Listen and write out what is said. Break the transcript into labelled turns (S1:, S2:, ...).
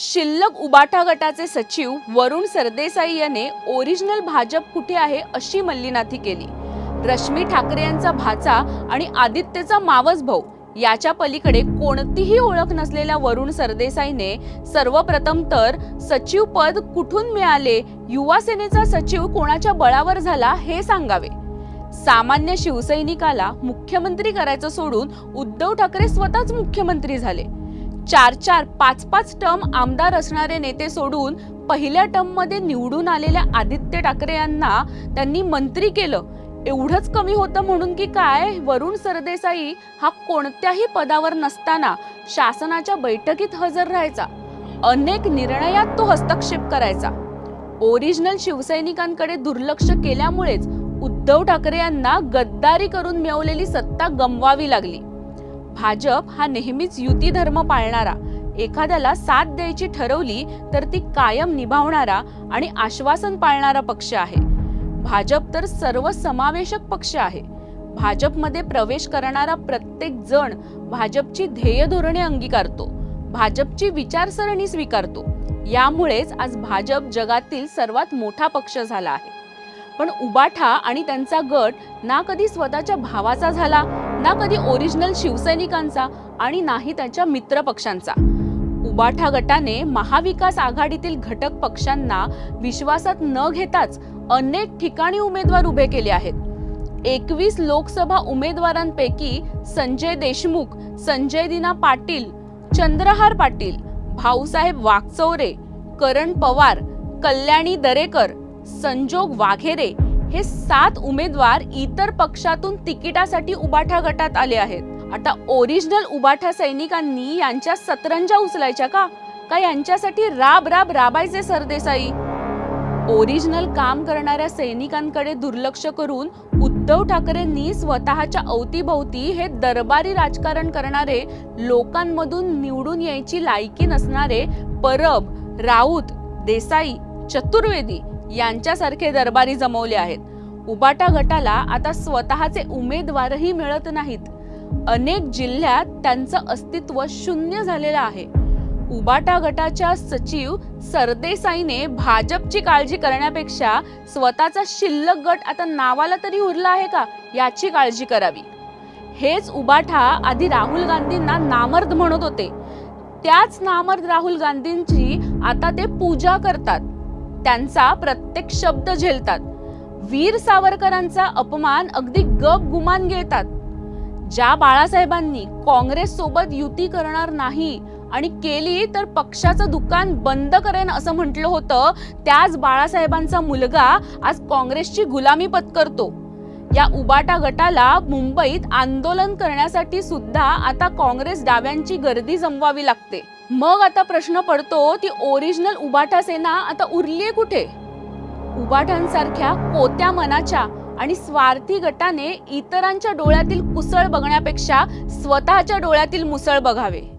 S1: शिल्लक उबाठा गटाचे सचिव वरुण सरदेसाई याने ओरिजिनल भाजप कुठे आहे अशी मल्लीनाथी केली. रश्मी ठाकरे यांचा भाचा आणि आदित्यचा मावस भाऊ याच्या पलीकडे कोणतीही ओळख नसलेल्या वरुण सरदेसाईने सर्वप्रथम तर सचिव पद कुठून मिळाले युवा सेनेचा सचिव कोणाच्या बळावर झाला हे सांगावे. सामान्य शिवसैनिकाला मुख्यमंत्री करायचं सोडून उद्धव ठाकरे स्वतःच मुख्यमंत्री झाले. चार चार पाच पाच टर्म आमदार असणारे नेते सोडून पहिल्या टर्ममध्ये निवडून आलेल्या आदित्य ठाकरे यांना त्यांनी मंत्री केलं. एवढंच कमी होतं म्हणून की काय? वरुण सरदेसाई हा कोणत्याही पदावर नसताना शासनाच्या बैठकीत हजर राहायचा. अनेक निर्णयात तो हस्तक्षेप करायचा. ओरिजिनल शिवसैनिकांकडे दुर्लक्ष केल्यामुळेच उद्धव ठाकरे यांना गद्दारी करून मिळवलेली सत्ता गमवावी लागली. भाजप हा नेहमीच युती धर्म पाळणारा. एखाद्याला साथ द्यायची ठरवली तर ती कायम निभावणारा आणि आश्वासन पाळणारा पक्ष आहे. भाजप तर सर्व समावेशक पक्ष आहे. भाजपमध्ये प्रवेश करणारा प्रत्येक जण भाजपची ध्येय धोरणे अंगीकारतो. भाजपची विचारसरणी स्वीकारतो. यामुळेच आज भाजप जगातील सर्वात मोठा पक्ष झाला आहे. पण उबाठा आणि त्यांचा गट ना कधी स्वतःच्या भावाचा झाला? ना कधी ओरिजिनल शिवसैनिकांचा आणि नाही त्यांच्या मित्र पक्षांचा. उबाठा गटाने महाविकास आघाडीतील घटक पक्षांना विश्वासात न घेताच अनेक ठिकाणी उमेदवार उभे केले आहेत. एकवीस लोकसभा उमेदवारांपैकी संजय देशमुख संजय दिना पाटील चंद्रहार पाटील भाऊसाहेब वाकचौरे करण पवार कल्याणी दरेकर संजोग वाघेरे हे सात उमेदवार इतर पक्षातून तिकिटासाठी उबाठा गटात आले आहेत. आता ओरिजिनल उबाठा सैनिकांनी यांच्या सतरंजा उचलायच्या का? का यांच्यासाठी राब राब राबायचे सरदेसाई? ओरिजिनल काम करणाऱ्या सैनिकांकडे दुर्लक्ष करून उद्धव ठाकरेंनी स्वतःच्या अवतीभोवती हे दरबारी राजकारण करणारे लोकांमधून निवडून यायची लायकी नसणारे परब राऊत देसाई चतुर्वेदी यांच्यासारखे दरबारी जमवले आहेत. उबाटा गटाला आता स्वतःचे उमेदवारही मिळत नाहीत. अनेक जिल्ह्यात त्यांचं अस्तित्व शून्य झालेलं आहे. उबाटा गटाच्या सचिव सरदेसाईने भाजपची काळजी करण्यापेक्षा स्वतःचा शिल्लक गट आता नावाला तरी उरला आहे का याची काळजी करावी. हेच उबाठा आधी राहुल गांधींना नामर्द म्हणत होते. त्याच नामर्द राहुल गांधींची आता ते पूजा करतात. त्यांचा प्रत्येक शब्द झेलतात. वीर सावरकरांचा अपमान अगदी गप गुमान गिळतात ज्या बाळासाहेबांनी काँग्रेस सोबत युती करणार नाही आणि केली तर पक्षाचं दुकान बंद करेन असं म्हटलं होतं त्याच बाळासाहेबांचा मुलगा आज काँग्रेसची गुलामी पत्करतो. या उबाटा गटाला मुंबईत आंदोलन करण्यासाठी सुद्धा आता काँग्रेस डाव्यांची गर्दी जमवावी लागते. मग आता प्रश्न पडतो ती ओरिजिनल उबाटा सेना आता उरलीये कुठे? उबाटांसारख्या कोत्या मनाच्या आणि स्वार्थी गटाने इतरांच्या डोळ्यातील कुसळ बघण्यापेक्षा स्वतःच्या डोळ्यातील मुसळ बघावे.